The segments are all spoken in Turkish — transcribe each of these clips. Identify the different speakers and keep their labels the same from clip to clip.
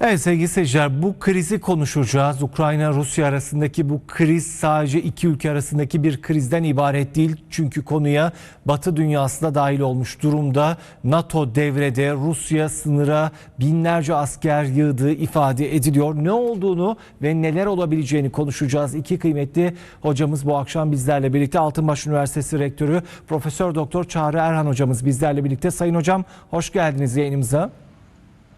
Speaker 1: Evet sevgili seyirciler bu krizi konuşacağız. Ukrayna-Rusya arasındaki bu kriz sadece iki ülke arasındaki bir krizden ibaret değil. Çünkü konuya Batı dünyası da dahil olmuş durumda. NATO devrede Rusya sınıra binlerce asker yığdığı ifade ediliyor. Ne olduğunu ve neler olabileceğini konuşacağız. İki kıymetli hocamız bu akşam bizlerle birlikte. Altınbaş Üniversitesi Rektörü Profesör Doktor Çağrı Erhan hocamız bizlerle birlikte. Sayın hocam hoş geldiniz yayınımıza.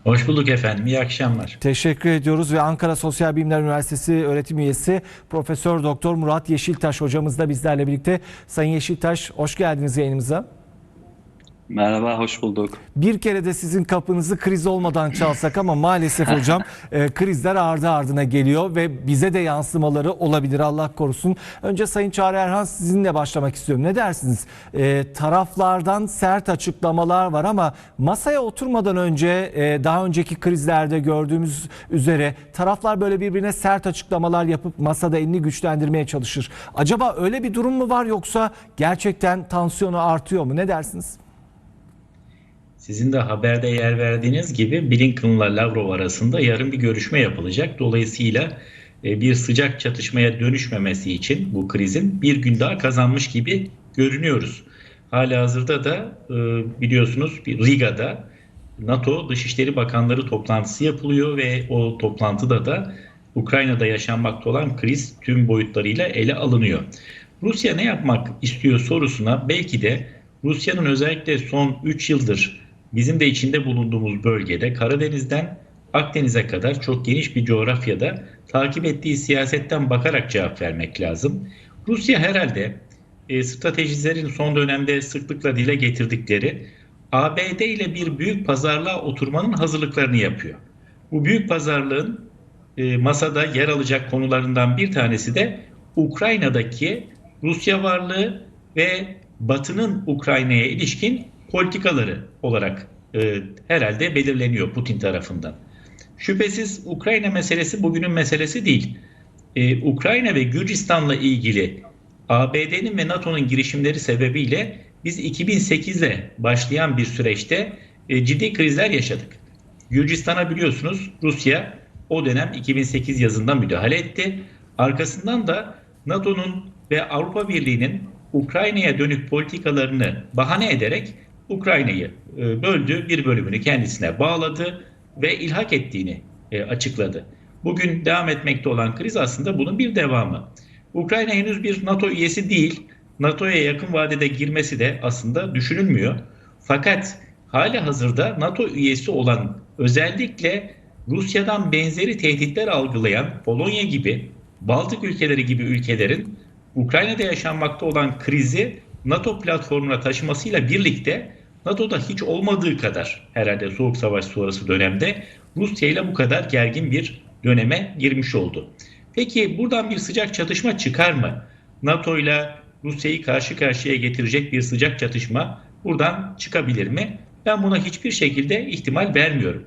Speaker 2: Hoş bulduk efendim. İyi akşamlar.
Speaker 1: Teşekkür ediyoruz ve Ankara Sosyal Bilimler Üniversitesi öğretim üyesi Profesör Doktor Murat Yeşiltaş hocamız da bizlerle birlikte. Sayın Yeşiltaş hoş geldiniz yayınımıza.
Speaker 3: Merhaba, hoş bulduk.
Speaker 1: Bir kere de sizin kapınızı kriz olmadan çalsak ama maalesef hocam e, krizler ardı ardına geliyor ve bize de yansımaları olabilir Allah korusun. Önce Sayın Çağrı Erhan sizinle başlamak istiyorum. Ne dersiniz? E, taraflardan sert açıklamalar var ama masaya oturmadan önce e, daha önceki krizlerde gördüğümüz üzere taraflar böyle birbirine sert açıklamalar yapıp masada elini güçlendirmeye çalışır. Acaba öyle bir durum mu var yoksa gerçekten tansiyonu artıyor mu? Ne dersiniz?
Speaker 2: Sizin de haberde yer verdiğiniz gibi Blinken'la Lavrov arasında yarın bir görüşme yapılacak. Dolayısıyla e, bir sıcak çatışmaya dönüşmemesi için bu krizin bir gün daha kazanmış gibi görünüyoruz. Hala hazırda da e, biliyorsunuz bir Riga'da NATO Dışişleri Bakanları toplantısı yapılıyor ve o toplantıda da Ukrayna'da yaşanmakta olan kriz tüm boyutlarıyla ele alınıyor. Rusya ne yapmak istiyor sorusuna belki de Rusya'nın özellikle son 3 yıldır bizim de içinde bulunduğumuz bölgede Karadeniz'den Akdeniz'e kadar çok geniş bir coğrafyada takip ettiği siyasetten bakarak cevap vermek lazım. Rusya herhalde e, stratejistlerin son dönemde sıklıkla dile getirdikleri ABD ile bir büyük pazarlığa oturmanın hazırlıklarını yapıyor. Bu büyük pazarlığın e, masada yer alacak konularından bir tanesi de Ukrayna'daki Rusya varlığı ve Batı'nın Ukrayna'ya ilişkin politikaları olarak e, herhalde belirleniyor Putin tarafından. Şüphesiz Ukrayna meselesi bugünün meselesi değil. Ee, Ukrayna ve Gürcistan'la ilgili ABD'nin ve NATO'nun girişimleri sebebiyle biz 2008'le başlayan bir süreçte e, ciddi krizler yaşadık. Gürcistan'a biliyorsunuz Rusya o dönem 2008 yazında müdahale etti. Arkasından da NATO'nun ve Avrupa Birliği'nin Ukrayna'ya dönük politikalarını bahane ederek Ukrayna'yı e, böldü, bir bölümünü kendisine bağladı ve ilhak ettiğini e, açıkladı. Bugün devam etmekte olan kriz aslında bunun bir devamı. Ukrayna henüz bir NATO üyesi değil. NATO'ya yakın vadede girmesi de aslında düşünülmüyor. Fakat hali hazırda NATO üyesi olan özellikle Rusya'dan benzeri tehditler algılayan Polonya gibi, Baltık ülkeleri gibi ülkelerin Ukrayna'da yaşanmakta olan krizi NATO platformuna taşımasıyla birlikte NATO'da hiç olmadığı kadar herhalde Soğuk Savaş sonrası dönemde Rusya ile bu kadar gergin bir döneme girmiş oldu. Peki buradan bir sıcak çatışma çıkar mı? NATO ile Rusya'yı karşı karşıya getirecek bir sıcak çatışma buradan çıkabilir mi? Ben buna hiçbir şekilde ihtimal vermiyorum.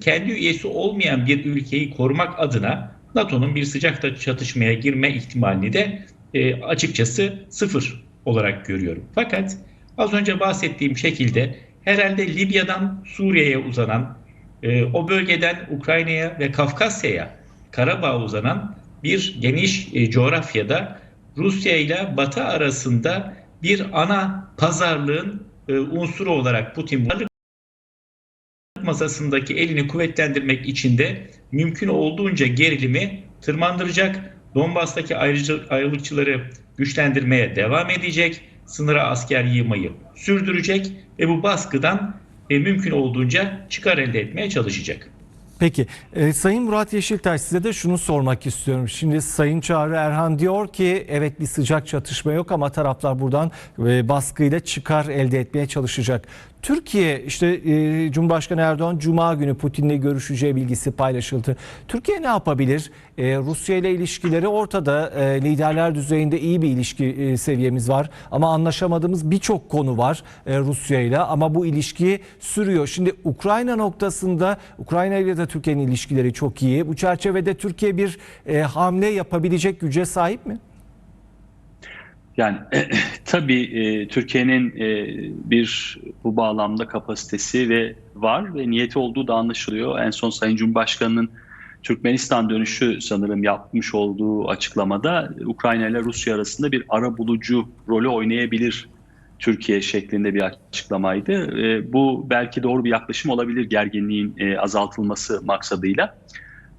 Speaker 2: Kendi üyesi olmayan bir ülkeyi korumak adına NATO'nun bir sıcak çatışmaya girme ihtimalini de e, açıkçası sıfır olarak görüyorum. Fakat az önce bahsettiğim şekilde herhalde Libya'dan Suriye'ye uzanan, e, o bölgeden Ukrayna'ya ve Kafkasya'ya, Karabağ'a uzanan bir geniş e, coğrafyada Rusya ile Batı arasında bir ana pazarlığın e, unsuru olarak Putin varlık masasındaki elini kuvvetlendirmek için de mümkün olduğunca gerilimi tırmandıracak. Donbas'taki ayrılıkçıları güçlendirmeye devam edecek. Sınıra asker yığmayı sürdürecek ve bu baskıdan e, mümkün olduğunca çıkar elde etmeye çalışacak.
Speaker 1: Peki e, Sayın Murat Yeşiltaş size de şunu sormak istiyorum. Şimdi Sayın Çağrı Erhan diyor ki evet bir sıcak çatışma yok ama taraflar buradan e, baskıyla çıkar elde etmeye çalışacak. Türkiye işte e, Cumhurbaşkanı Erdoğan Cuma günü Putin'le görüşeceği bilgisi paylaşıldı. Türkiye ne yapabilir? E, Rusya ile ilişkileri ortada. E, liderler düzeyinde iyi bir ilişki e, seviyemiz var. Ama anlaşamadığımız birçok konu var e, Rusya ile. Ama bu ilişki sürüyor. Şimdi Ukrayna noktasında Ukrayna ile de Türkiye'nin ilişkileri çok iyi. Bu çerçevede Türkiye bir e, hamle yapabilecek güce sahip mi?
Speaker 3: Yani tabii e, Türkiye'nin e, bir bu bağlamda kapasitesi ve var ve niyeti olduğu da anlaşılıyor. En son Sayın Cumhurbaşkanı'nın Türkmenistan dönüşü sanırım yapmış olduğu açıklamada Ukrayna ile Rusya arasında bir ara bulucu rolü oynayabilir Türkiye şeklinde bir açıklamaydı. E, bu belki doğru bir yaklaşım olabilir gerginliğin e, azaltılması maksadıyla.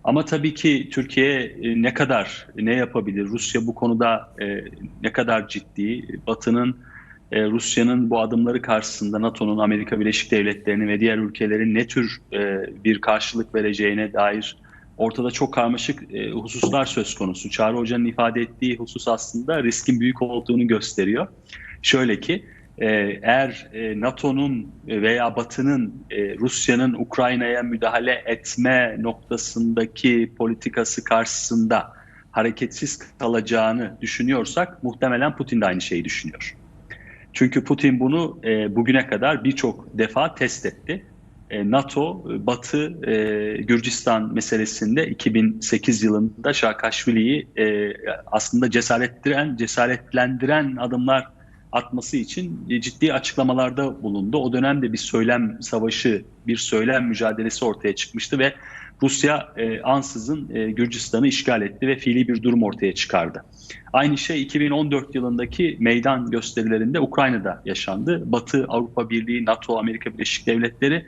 Speaker 3: Ama tabii ki Türkiye e, ne kadar ne yapabilir? Rusya bu konuda e, ne kadar ciddi? Batı'nın e, Rusya'nın bu adımları karşısında NATO'nun, Amerika Birleşik Devletleri'nin ve diğer ülkelerin ne tür e, bir karşılık vereceğine dair ortada çok karmaşık e, hususlar söz konusu. Çağrı Hoca'nın ifade ettiği husus aslında riskin büyük olduğunu gösteriyor. Şöyle ki e, eğer e, NATO'nun veya Batı'nın e, Rusya'nın Ukrayna'ya müdahale etme noktasındaki politikası karşısında hareketsiz kalacağını düşünüyorsak muhtemelen Putin de aynı şeyi düşünüyor. Çünkü Putin bunu e, bugüne kadar birçok defa test etti. E, NATO, Batı, e, Gürcistan meselesinde 2008 yılında Şaakashvili'yi e, aslında cesaretlendiren, cesaretlendiren adımlar atması için ciddi açıklamalarda bulundu. O dönemde bir söylem savaşı, bir söylem mücadelesi ortaya çıkmıştı ve Rusya e, ansızın e, Gürcistan'ı işgal etti ve fiili bir durum ortaya çıkardı. Aynı şey 2014 yılındaki meydan gösterilerinde Ukrayna'da yaşandı. Batı, Avrupa Birliği, NATO, Amerika Birleşik Devletleri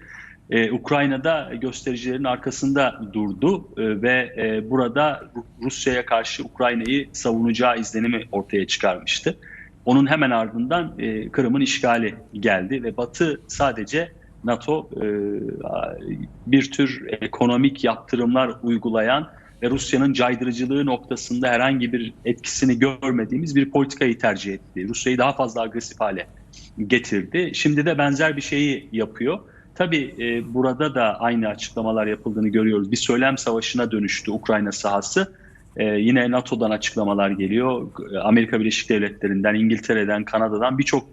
Speaker 3: e, Ukrayna'da göstericilerin arkasında durdu e, ve e, burada Rusya'ya karşı Ukrayna'yı savunacağı izlenimi ortaya çıkarmıştı. Onun hemen ardından e, Kırım'ın işgali geldi ve Batı sadece NATO e, bir tür ekonomik yaptırımlar uygulayan ve Rusya'nın caydırıcılığı noktasında herhangi bir etkisini görmediğimiz bir politikayı tercih etti. Rusya'yı daha fazla agresif hale getirdi. Şimdi de benzer bir şeyi yapıyor. Tabii e, burada da aynı açıklamalar yapıldığını görüyoruz. Bir söylem savaşına dönüştü Ukrayna sahası. Ee, yine NATO'dan açıklamalar geliyor. Amerika Birleşik Devletleri'nden, İngiltere'den, Kanada'dan birçok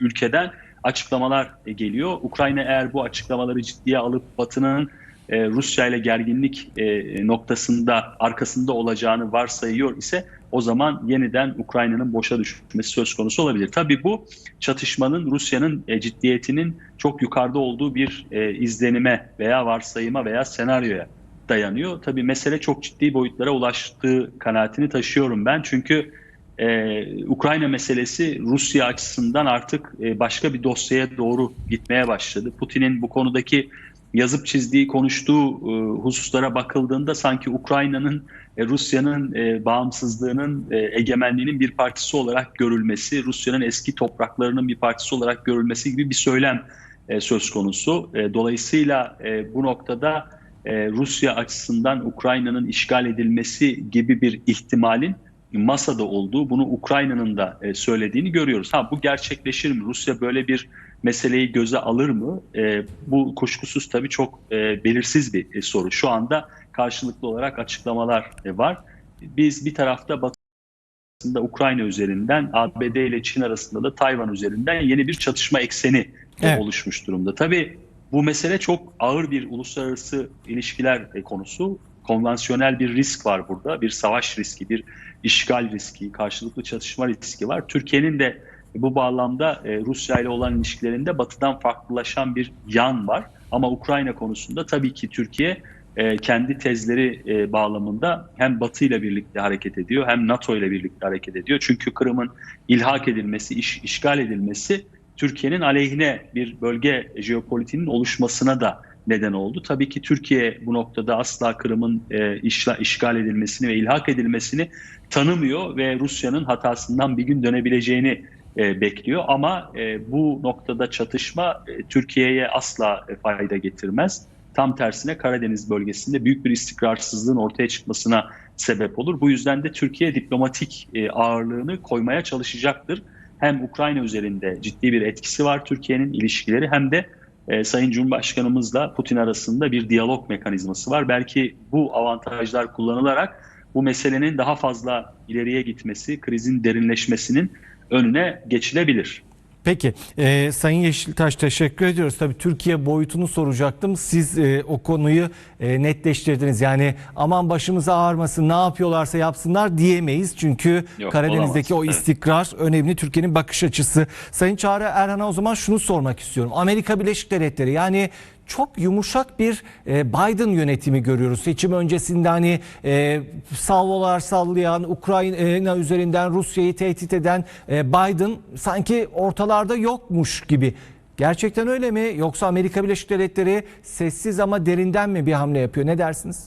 Speaker 3: ülkeden açıklamalar geliyor. Ukrayna eğer bu açıklamaları ciddiye alıp Batı'nın e, Rusya ile gerginlik e, noktasında arkasında olacağını varsayıyor ise o zaman yeniden Ukrayna'nın boşa düşmesi söz konusu olabilir. Tabii bu çatışmanın Rusya'nın e, ciddiyetinin çok yukarıda olduğu bir e, izlenime veya varsayıma veya senaryoya dayanıyor. Tabii mesele çok ciddi boyutlara ulaştığı kanaatini taşıyorum ben. Çünkü e, Ukrayna meselesi Rusya açısından artık e, başka bir dosyaya doğru gitmeye başladı. Putin'in bu konudaki yazıp çizdiği, konuştuğu e, hususlara bakıldığında sanki Ukrayna'nın e, Rusya'nın e, bağımsızlığının, e, egemenliğinin bir partisi olarak görülmesi, Rusya'nın eski topraklarının bir partisi olarak görülmesi gibi bir söylem e, söz konusu. E, dolayısıyla e, bu noktada e, Rusya açısından Ukrayna'nın işgal edilmesi gibi bir ihtimalin masada olduğu, bunu Ukrayna'nın da e, söylediğini görüyoruz. Ha bu gerçekleşir mi? Rusya böyle bir meseleyi göze alır mı? E, bu kuşkusuz tabii çok e, belirsiz bir e, soru. Şu anda karşılıklı olarak açıklamalar e, var. Biz bir tarafta Batı'nda Ukrayna üzerinden, ABD ile Çin arasında da Tayvan üzerinden yeni bir çatışma ekseni
Speaker 1: Evet.
Speaker 3: oluşmuş durumda. Tabii bu mesele çok ağır bir uluslararası ilişkiler e, konusu. Konvansiyonel bir risk var burada. Bir savaş riski, bir işgal riski, karşılıklı çatışma riski var. Türkiye'nin de bu bağlamda e, Rusya ile olan ilişkilerinde batıdan farklılaşan bir yan var. Ama Ukrayna konusunda tabii ki Türkiye e, kendi tezleri bağlamında hem Batı ile birlikte hareket ediyor hem NATO ile birlikte hareket ediyor. Çünkü Kırım'ın ilhak edilmesi, iş, işgal edilmesi Türkiye'nin aleyhine bir bölge jeopolitiğinin oluşmasına da neden oldu. Tabii ki Türkiye bu noktada asla Kırım'ın e, işgal edilmesini ve ilhak edilmesini tanımıyor ve Rusya'nın hatasından bir gün dönebileceğini e, bekliyor. Ama e, bu noktada çatışma Türkiye'ye asla fayda getirmez. Tam tersine Karadeniz bölgesinde büyük bir istikrarsızlığın ortaya çıkmasına sebep olur. Bu yüzden de Türkiye diplomatik ağırlığını koymaya çalışacaktır. Hem Ukrayna üzerinde ciddi bir etkisi var Türkiye'nin ilişkileri hem de e, Sayın Cumhurbaşkanımızla Putin arasında bir diyalog mekanizması var. Belki bu avantajlar kullanılarak bu meselenin daha fazla ileriye gitmesi, krizin derinleşmesinin önüne geçilebilir.
Speaker 1: Peki e, Sayın Yeşiltaş teşekkür ediyoruz. Tabii Türkiye boyutunu soracaktım. Siz e, o konuyu e, netleştirdiniz. Yani aman başımıza ağrmasın ne yapıyorlarsa yapsınlar diyemeyiz. Çünkü
Speaker 3: Yok,
Speaker 1: Karadeniz'deki
Speaker 3: olamaz.
Speaker 1: o
Speaker 3: Evet.
Speaker 1: istikrar önemli Türkiye'nin bakış açısı. Sayın Çağrı Erhan'a o zaman şunu sormak istiyorum. Amerika Birleşik Devletleri yani çok yumuşak bir e, Biden yönetimi görüyoruz. Seçim öncesinde hani e, salvolar sallayan, Ukrayna üzerinden Rusya'yı tehdit eden e, Biden sanki ortalarda yokmuş gibi. Gerçekten öyle mi? Yoksa Amerika Birleşik Devletleri sessiz ama derinden mi bir hamle yapıyor? Ne dersiniz?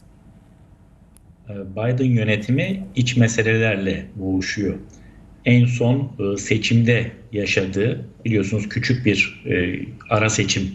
Speaker 2: Biden yönetimi iç meselelerle boğuşuyor. En son seçimde yaşadığı, biliyorsunuz küçük bir ara seçim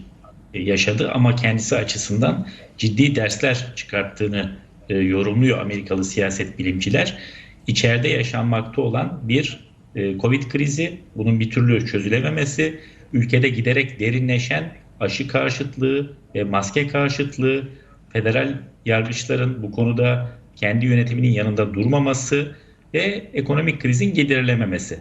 Speaker 2: yaşadı ama kendisi açısından ciddi dersler çıkarttığını e, yorumluyor Amerikalı siyaset bilimciler. İçeride yaşanmakta olan bir e, Covid krizi, bunun bir türlü çözülememesi, ülkede giderek derinleşen aşı karşıtlığı ve maske karşıtlığı, federal yargıçların bu konuda kendi yönetiminin yanında durmaması ve ekonomik krizin giderilememesi.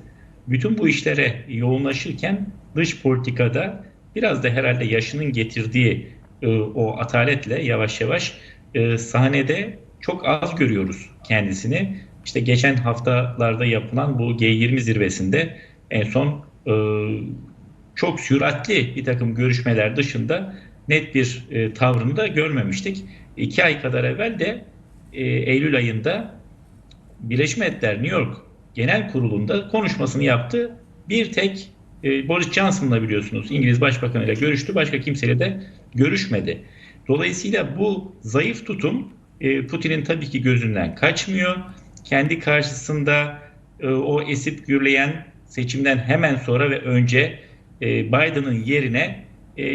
Speaker 2: Bütün bu işlere yoğunlaşırken dış politikada biraz da herhalde yaşının getirdiği e, o ataletle yavaş yavaş e, sahnede çok az görüyoruz kendisini. İşte geçen haftalarda yapılan bu G20 zirvesinde en son e, çok süratli bir takım görüşmeler dışında net bir e, tavrını da görmemiştik. İki ay kadar evvel de e, Eylül ayında Birleşmiş Milletler New York Genel Kurulu'nda konuşmasını yaptı. Bir tek e, Boris Johnson'la biliyorsunuz İngiliz Başbakanı'yla görüştü. Başka kimseyle de görüşmedi. Dolayısıyla bu zayıf tutum e, Putin'in tabii ki gözünden kaçmıyor. Kendi karşısında e, o esip gürleyen seçimden hemen sonra ve önce e, Biden'ın yerine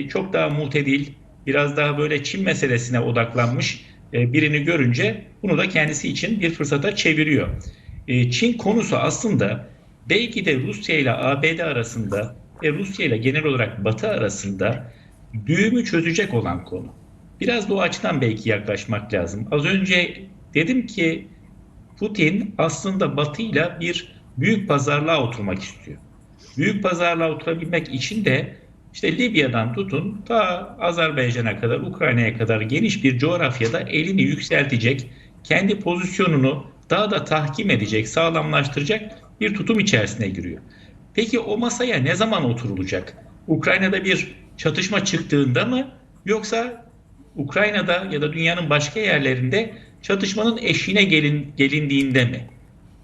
Speaker 2: çok daha mutedil, biraz daha böyle Çin meselesine odaklanmış birini görünce bunu da kendisi için bir fırsata çeviriyor. Çin konusu aslında belki de Rusya ile ABD arasında ve Rusya ile genel olarak Batı arasında düğümü çözecek olan konu. Biraz da o açıdan belki yaklaşmak lazım. Az önce dedim ki Putin aslında Batı ile bir büyük pazarlığa oturmak istiyor. Büyük pazarlığa oturabilmek için de işte Libya'dan tutun ta Azerbaycan'a kadar, Ukrayna'ya kadar geniş bir coğrafyada elini yükseltecek, kendi pozisyonunu daha da tahkim edecek, sağlamlaştıracak bir tutum içerisine giriyor. Peki o masaya ne zaman oturulacak? Ukrayna'da bir çatışma çıktığında mı yoksa Ukrayna'da ya da dünyanın başka yerlerinde çatışmanın eşiğine gelin, gelindiğinde mi?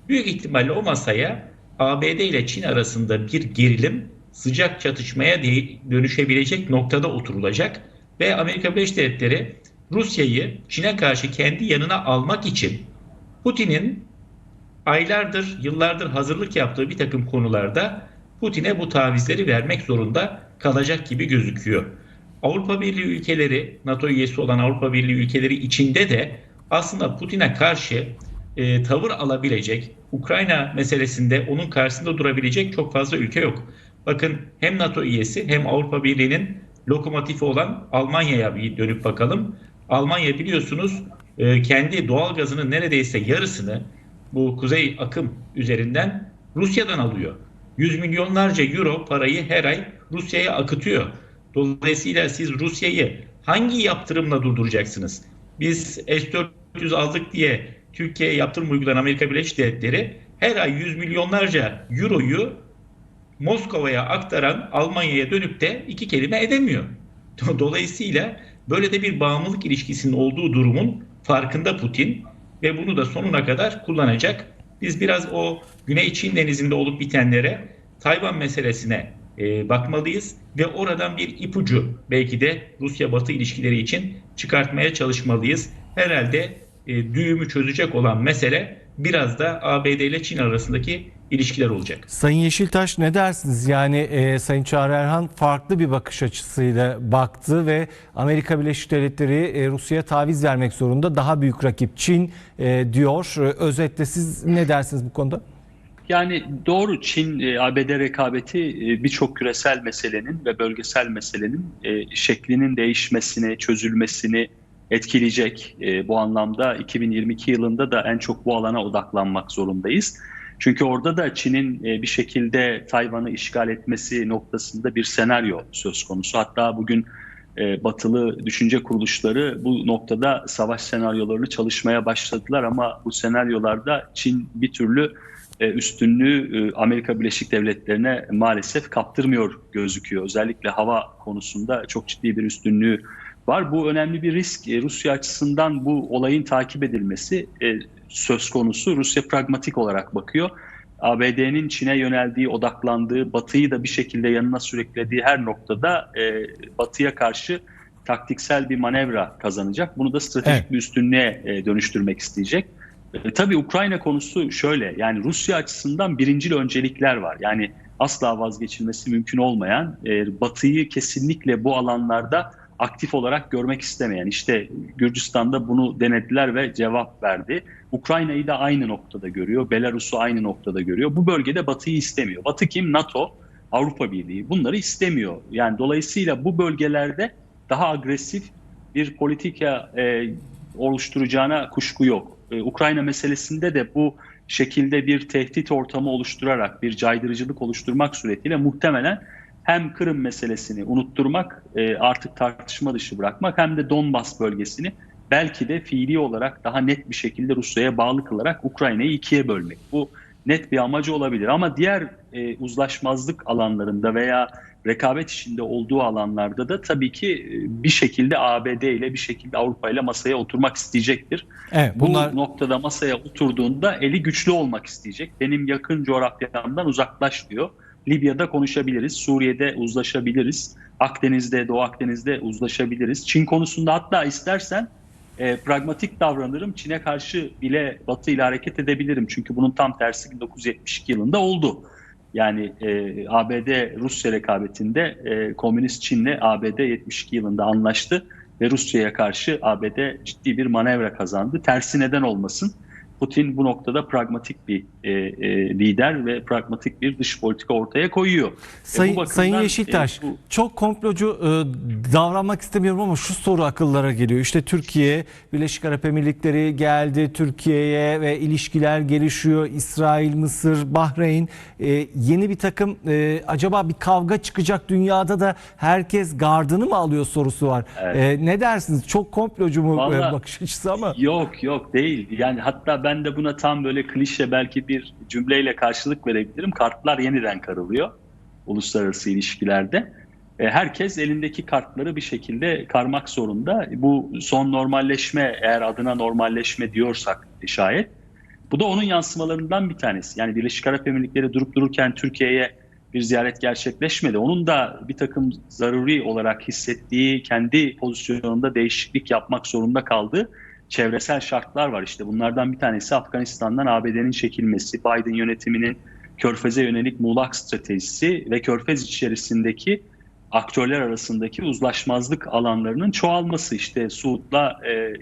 Speaker 2: Büyük ihtimalle o masaya ABD ile Çin arasında bir gerilim sıcak çatışmaya dönüşebilecek noktada oturulacak ve Amerika Birleşik Devletleri Rusya'yı Çin'e karşı kendi yanına almak için Putin'in aylardır, yıllardır hazırlık yaptığı bir takım konularda Putin'e bu tavizleri vermek zorunda kalacak gibi gözüküyor. Avrupa Birliği ülkeleri, NATO üyesi olan Avrupa Birliği ülkeleri içinde de aslında Putin'e karşı e, tavır alabilecek, Ukrayna meselesinde onun karşısında durabilecek çok fazla ülke yok. Bakın hem NATO üyesi hem Avrupa Birliği'nin lokomotifi olan Almanya'ya bir dönüp bakalım. Almanya biliyorsunuz e, kendi doğal gazının neredeyse yarısını bu kuzey akım üzerinden Rusya'dan alıyor. Yüz milyonlarca euro parayı her ay Rusya'ya akıtıyor. Dolayısıyla siz Rusya'yı hangi yaptırımla durduracaksınız? Biz S-400 aldık diye Türkiye'ye yaptırım uygulayan Amerika Birleşik Devletleri her ay yüz milyonlarca euroyu Moskova'ya aktaran Almanya'ya dönüp de iki kelime edemiyor. Dolayısıyla böyle de bir bağımlılık ilişkisinin olduğu durumun farkında Putin ve bunu da sonuna kadar kullanacak. Biz biraz o Güney Çin Denizi'nde olup bitenlere Tayvan meselesine e, bakmalıyız ve oradan bir ipucu belki de Rusya-Batı ilişkileri için çıkartmaya çalışmalıyız. Herhalde e, düğümü çözecek olan mesele biraz da ABD ile Çin arasındaki ilişkiler olacak.
Speaker 1: Sayın Yeşiltaş ne dersiniz? Yani e, Sayın Çağrı Erhan farklı bir bakış açısıyla baktı ve Amerika Birleşik Devletleri e, Rusya'ya taviz vermek zorunda. Daha büyük rakip Çin e, diyor. E, özetle siz ne dersiniz bu konuda?
Speaker 3: Yani doğru Çin e, ABD rekabeti e, birçok küresel meselenin ve bölgesel meselenin şeklinin değişmesini, çözülmesini etkileyecek. Bu anlamda 2022 yılında da en çok bu alana odaklanmak zorundayız. Çünkü orada da Çin'in e, bir şekilde Tayvan'ı işgal etmesi noktasında bir senaryo söz konusu. Hatta bugün e, batılı düşünce kuruluşları bu noktada savaş senaryolarını çalışmaya başladılar ama bu senaryolarda Çin bir türlü e, üstünlüğü Amerika Birleşik Devletleri'ne maalesef kaptırmıyor gözüküyor. Özellikle hava konusunda çok ciddi bir üstünlüğü var. Bu önemli bir risk. Rusya açısından bu olayın takip edilmesi söz konusu. Rusya pragmatik olarak bakıyor. ABD'nin Çin'e yöneldiği, odaklandığı, Batı'yı da bir şekilde yanına sürüklediği her noktada e, Batı'ya karşı taktiksel bir manevra kazanacak. Bunu da stratejik
Speaker 1: Evet.
Speaker 3: bir üstünlüğe e, dönüştürmek isteyecek. E, tabii Ukrayna konusu şöyle, yani Rusya açısından birincil öncelikler var. Yani asla vazgeçilmesi mümkün olmayan, e, Batı'yı kesinlikle bu alanlarda aktif olarak görmek istemeyen. İşte Gürcistan'da bunu denediler ve cevap verdi. Ukrayna'yı da aynı noktada görüyor, Belarus'u aynı noktada görüyor. Bu bölgede Batı'yı istemiyor. Batı kim? NATO, Avrupa Birliği. Bunları istemiyor. Yani dolayısıyla bu bölgelerde daha agresif bir politika e, oluşturacağına kuşku yok. E, Ukrayna meselesinde de bu şekilde bir tehdit ortamı oluşturarak, bir caydırıcılık oluşturmak suretiyle muhtemelen hem Kırım meselesini unutturmak, e, artık tartışma dışı bırakmak hem de Donbas bölgesini belki de fiili olarak daha net bir şekilde Rusya'ya bağlı kılarak Ukrayna'yı ikiye bölmek. Bu net bir amacı olabilir ama diğer e, uzlaşmazlık alanlarında veya rekabet içinde olduğu alanlarda da tabii ki e, bir şekilde ABD ile bir şekilde Avrupa ile masaya oturmak isteyecektir.
Speaker 1: Evet, bunlar
Speaker 3: Bu noktada masaya oturduğunda eli güçlü olmak isteyecek. Benim yakın coğrafyamdan uzaklaş diyor. Libya'da konuşabiliriz, Suriye'de uzlaşabiliriz, Akdeniz'de, Doğu Akdeniz'de uzlaşabiliriz. Çin konusunda hatta istersen e, pragmatik davranırım. Çin'e karşı bile Batı ile hareket edebilirim. Çünkü bunun tam tersi 1972 yılında oldu. Yani e, ABD-Rusya rekabetinde e, Komünist Çin'le ABD 72 yılında anlaştı ve Rusya'ya karşı ABD ciddi bir manevra kazandı. Tersi neden olmasın? Putin bu noktada pragmatik bir e, e, lider ve pragmatik bir dış politika ortaya koyuyor. E,
Speaker 1: Sayın,
Speaker 3: bakımdan,
Speaker 1: Sayın
Speaker 3: e,
Speaker 1: Yeşiltaş
Speaker 3: bu-
Speaker 1: çok komplocu e, davranmak istemiyorum ama şu soru akıllara geliyor. İşte Türkiye, Birleşik Arap Emirlikleri geldi Türkiye'ye ve ilişkiler gelişiyor. İsrail, Mısır, Bahreyn e, yeni bir takım e, acaba bir kavga çıkacak dünyada da herkes gardını mı alıyor sorusu var.
Speaker 3: Evet.
Speaker 1: E, ne dersiniz? Çok komplocu mu e,
Speaker 3: Vallahi-
Speaker 1: bakış açısı ama.
Speaker 3: Yok yok değil. Yani hatta ben de buna tam böyle klişe belki bir cümleyle karşılık verebilirim. Kartlar yeniden karılıyor uluslararası ilişkilerde. E, Herkes elindeki kartları bir şekilde karmak zorunda. Bu son normalleşme eğer adına normalleşme diyorsak şayet bu da onun yansımalarından bir tanesi. Yani Birleşik Arap Emirlikleri durup dururken Türkiye'ye bir ziyaret gerçekleşmedi. Onun da bir takım zaruri olarak hissettiği kendi pozisyonunda değişiklik yapmak zorunda kaldığı çevresel şartlar var. İşte bunlardan bir tanesi Afganistan'dan ABD'nin çekilmesi, Biden yönetiminin Körfez'e yönelik muğlak stratejisi ve Körfez içerisindeki aktörler arasındaki uzlaşmazlık alanlarının çoğalması. İşte Suud'la e,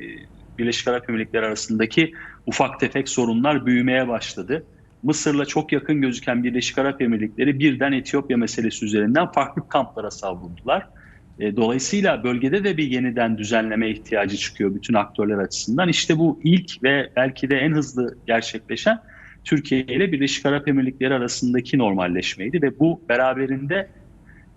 Speaker 3: Birleşik Arap Emirlikleri arasındaki ufak tefek sorunlar büyümeye başladı. Mısır'la çok yakın gözüken Birleşik Arap Emirlikleri birden Etiyopya meselesi üzerinden farklı kamplara savruldular. E, Dolayısıyla bölgede de bir yeniden düzenleme ihtiyacı çıkıyor bütün aktörler açısından. İşte bu ilk ve belki de en hızlı gerçekleşen Türkiye ile Birleşik Arap Emirlikleri arasındaki normalleşmeydi ve bu beraberinde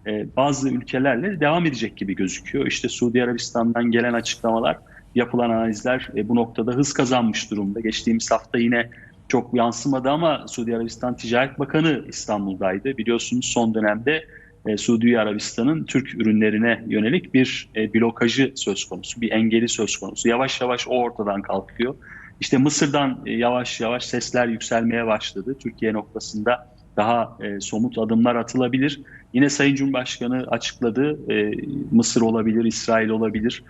Speaker 3: e, bazı ülkelerle devam edecek gibi gözüküyor. İşte Suudi Arabistan'dan gelen açıklamalar, yapılan analizler e, bu noktada hız kazanmış durumda. Geçtiğimiz hafta yine çok yansımadı ama Suudi Arabistan Ticaret Bakanı İstanbul'daydı. Biliyorsunuz son dönemde e, Suudi Arabistan'ın Türk ürünlerine yönelik bir e, blokajı söz konusu, bir engeli söz konusu. Yavaş yavaş o ortadan kalkıyor. İşte Mısır'dan e, yavaş yavaş sesler yükselmeye başladı. Türkiye noktasında daha e, somut adımlar atılabilir. Yine Sayın Cumhurbaşkanı açıkladı. E, Mısır olabilir, İsrail olabilir.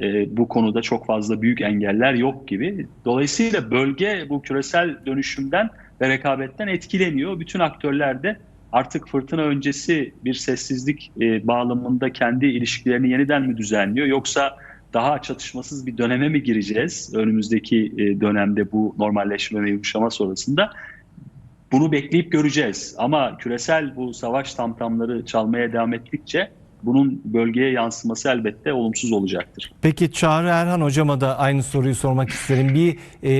Speaker 3: E, bu konuda çok fazla büyük engeller yok gibi. Dolayısıyla bölge bu küresel dönüşümden ve rekabetten etkileniyor. Bütün aktörler de artık fırtına öncesi bir sessizlik e, bağlamında kendi ilişkilerini yeniden mi düzenliyor yoksa daha çatışmasız bir döneme mi gireceğiz önümüzdeki e, dönemde bu normalleşme ve yumuşama sonrasında? Bunu bekleyip göreceğiz. Ama küresel bu savaş tamtamları çalmaya devam ettikçe bunun bölgeye yansıması elbette olumsuz olacaktır.
Speaker 1: Peki Çağrı Erhan hocama da aynı soruyu sormak isterim. Bir e,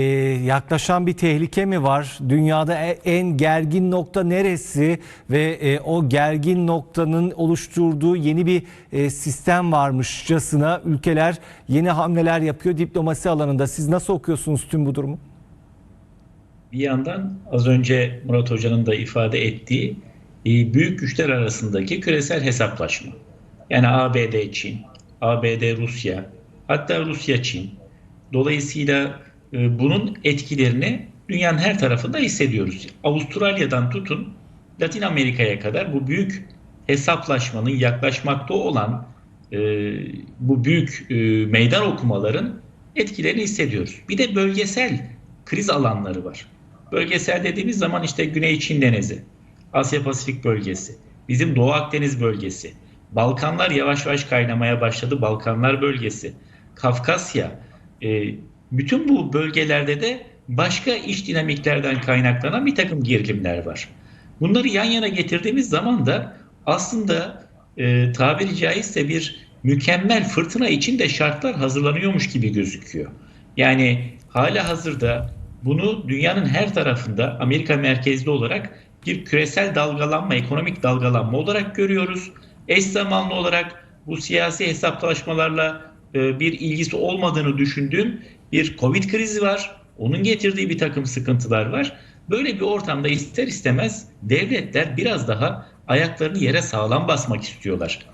Speaker 1: yaklaşan bir tehlike mi var? Dünyada e- en gergin nokta neresi ve e, o gergin noktanın oluşturduğu yeni bir e, sistem varmışçasına ülkeler yeni hamleler yapıyor diplomasi alanında. Siz nasıl okuyorsunuz tüm bu durumu?
Speaker 2: Bir yandan az önce Murat Hoca'nın da ifade ettiği e, büyük güçler arasındaki küresel hesaplaşma. Yani ABD Çin, ABD Rusya, hatta Rusya Çin. Dolayısıyla e, bunun etkilerini dünyanın her tarafında hissediyoruz. Avustralya'dan tutun Latin Amerika'ya kadar bu büyük hesaplaşmanın yaklaşmakta olan e, bu büyük e, meydan okumaların etkilerini hissediyoruz. Bir de bölgesel kriz alanları var. Bölgesel dediğimiz zaman işte Güney Çin Denizi, Asya Pasifik bölgesi, bizim Doğu Akdeniz bölgesi, Balkanlar yavaş yavaş kaynamaya başladı. Balkanlar bölgesi, Kafkasya, e, bütün bu bölgelerde de başka iç dinamiklerden kaynaklanan bir takım gerilimler var. Bunları yan yana getirdiğimiz zaman da aslında e, tabiri caizse bir mükemmel fırtına için de şartlar hazırlanıyormuş gibi gözüküyor. Yani hala hazırda bunu dünyanın her tarafında Amerika merkezli olarak bir küresel dalgalanma, ekonomik dalgalanma olarak görüyoruz. Eş zamanlı olarak bu siyasi hesaplaşmalarla e, bir ilgisi olmadığını düşündüğüm bir Covid krizi var. Onun getirdiği bir takım sıkıntılar var. Böyle bir ortamda ister istemez devletler biraz daha ayaklarını yere sağlam basmak istiyorlar.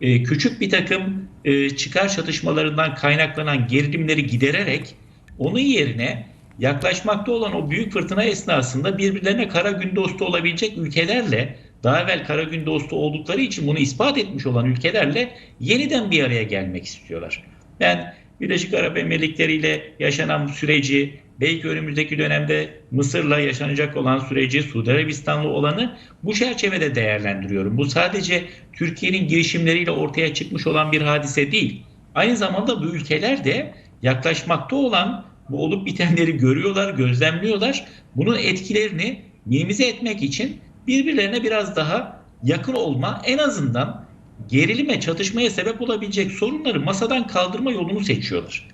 Speaker 2: E, küçük bir takım e, çıkar çatışmalarından kaynaklanan gerilimleri gidererek onun yerine yaklaşmakta olan o büyük fırtına esnasında birbirlerine kara gün dostu olabilecek ülkelerle daha evvel kara gün dostu oldukları için bunu ispat etmiş olan ülkelerle yeniden bir araya gelmek istiyorlar. Ben Birleşik Arap Emirlikleri ile yaşanan süreci, belki önümüzdeki dönemde Mısır'la yaşanacak olan süreci, Suudi Arabistan'la olanı bu çerçevede değerlendiriyorum. Bu sadece Türkiye'nin girişimleriyle ortaya çıkmış olan bir hadise değil. Aynı zamanda bu ülkeler de yaklaşmakta olan bu olup bitenleri görüyorlar, gözlemliyorlar. Bunun etkilerini minimize etmek için birbirlerine biraz daha yakın olma, en azından gerilime, çatışmaya sebep olabilecek sorunları masadan kaldırma yolunu seçiyorlar.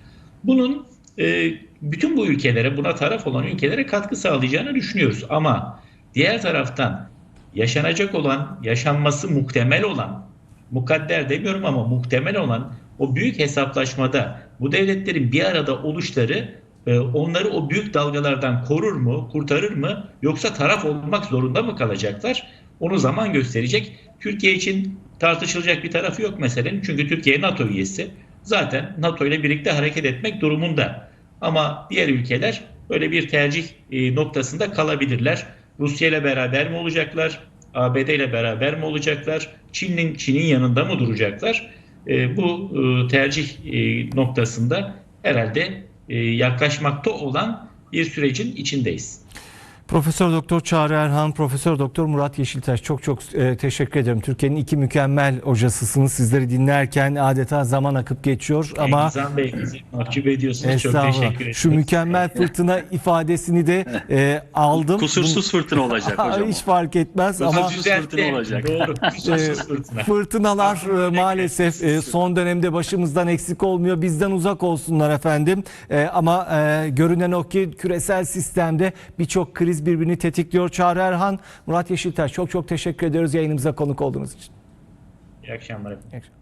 Speaker 2: Bunun e, bütün bu ülkelere, buna taraf olan ülkelere katkı sağlayacağını düşünüyoruz. Ama diğer taraftan yaşanacak olan, yaşanması muhtemel olan, mukadder demiyorum ama muhtemel olan o büyük hesaplaşmada bu devletlerin bir arada oluşları onları o büyük dalgalardan korur mu, kurtarır mı yoksa taraf olmak zorunda mı kalacaklar? Onu zaman gösterecek. Türkiye için tartışılacak bir tarafı yok meselenin. Çünkü Türkiye NATO üyesi. Zaten NATO ile birlikte hareket etmek durumunda. Ama diğer ülkeler böyle bir tercih e, noktasında kalabilirler. Rusya ile beraber mi olacaklar? ABD ile beraber mi olacaklar? Çin'in Çin'in yanında mı duracaklar? E, bu e, tercih noktasında herhalde yaklaşmakta olan bir sürecin içindeyiz.
Speaker 1: Profesör Doktor Çağrı Erhan, Profesör Doktor Murat Yeşiltaş çok çok e, teşekkür ederim. Türkiye'nin iki mükemmel hocasısınız. Sizleri dinlerken adeta zaman akıp geçiyor ama
Speaker 2: Engizan Bey bizi mahcup ediyorsunuz. Çok teşekkür ederim.
Speaker 1: Şu mükemmel fırtına ifadesini de e, aldım.
Speaker 3: Kusursuz fırtına olacak hocam.
Speaker 1: Hiç fark etmez ama
Speaker 3: Kusursuz fırtına olacak.
Speaker 2: Doğru.
Speaker 1: e,
Speaker 2: Kusursuz fırtına.
Speaker 1: fırtınalar e, maalesef e, son dönemde başımızdan eksik olmuyor. Bizden uzak olsunlar efendim. E, ama e, görünen o ki küresel sistemde birçok kriz birbirini tetikliyor. Çağrı Erhan, Murat Yeşiltaş çok çok teşekkür ediyoruz yayınımıza konuk olduğunuz için.
Speaker 2: İyi akşamlar efendim.
Speaker 1: İyi akşamlar.